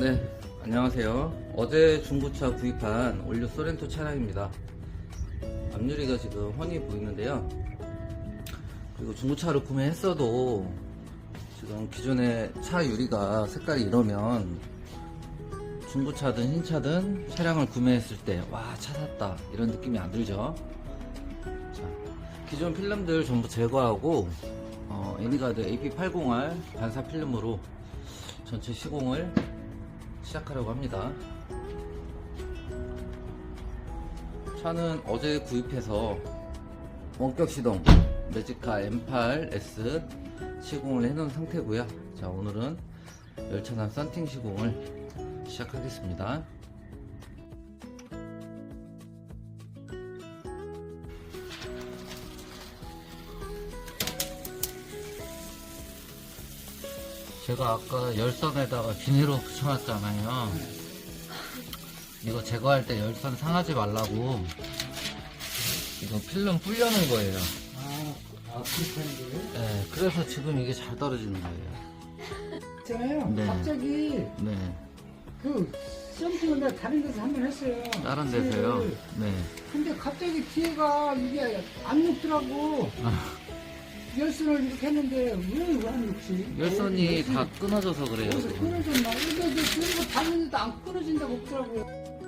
네, 안녕하세요. 어제 중고차 구입한 올류 소렌토 차량입니다. 앞유리가 지금 훤히 보이는데요. 그리고 중고차를 구매했어도 지금 기존의 차 유리가 색깔이 이러면 중고차든 흰차든 차량을 구매했을 때 와 차 샀다 이런 느낌이 안 들죠. 자, 기존 필름들 전부 제거하고 어, 애니가드 AP80R 반사 필름으로 전체 시공을 시작하려고 합니다. 차는 어제 구입해서 원격 시동 매지카 M8S 시공을 해놓은 상태고요. 자 오늘은 열차단 썬팅 시공을 시작하겠습니다. 제가 아까 열선에다가 비닐로 붙여놨잖아요. 이거 제거할 때 열선 상하지 말라고 이거 필름 불려는 거예요. 아, 아 그렇게 하는 거예요? 네, 그래서 지금 이게 잘 떨어지는 거예요. 있잖아요. 네. 갑자기 네, 그 썸띵을 내가 다른 데서 한 번 했어요. 다른 데서요. 뒤에를. 네, 근데 갑자기 뒤에가 이게 안 녹더라고. 아. 열선을 이렇게 했는데 왜안 녹지? 열선이 어, 다 끊어져서 그래요. 그래서 지금. 끊어졌나? 근데 뒤에가 봤는데도 안 끊어진다고 없더라고요.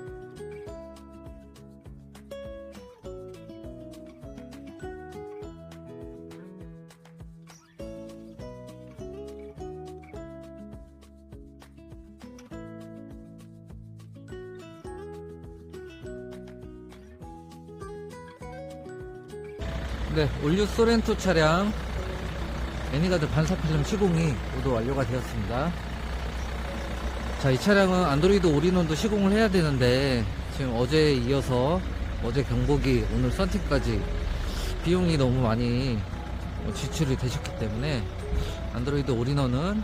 네, 올류 소렌토 차량 애니가드 반사 필름 시공이 모두 완료가 되었습니다. 자, 이 차량은 안드로이드 올인원도 시공을 해야 되는데 지금 어제에 이어서 어제 경보기 오늘 썬팅까지 비용이 너무 많이 지출이 되셨기 때문에 안드로이드 올인원은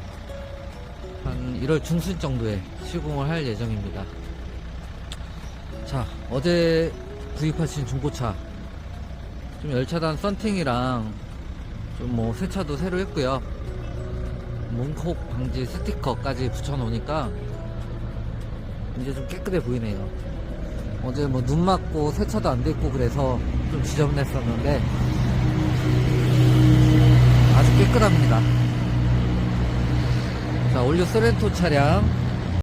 한 1월 중순 정도에 시공을 할 예정입니다. 자, 어제 구입하신 중고차 좀 열차단 썬팅이랑 좀 뭐 세차도 새로 했고요. 문콕 방지 스티커까지 붙여놓으니까 이제 좀 깨끗해 보이네요. 어제 뭐 눈 맞고 세차도 안 됐고 그래서 좀 지저분했었는데 아주 깨끗합니다. 자, 올류 소렌토 차량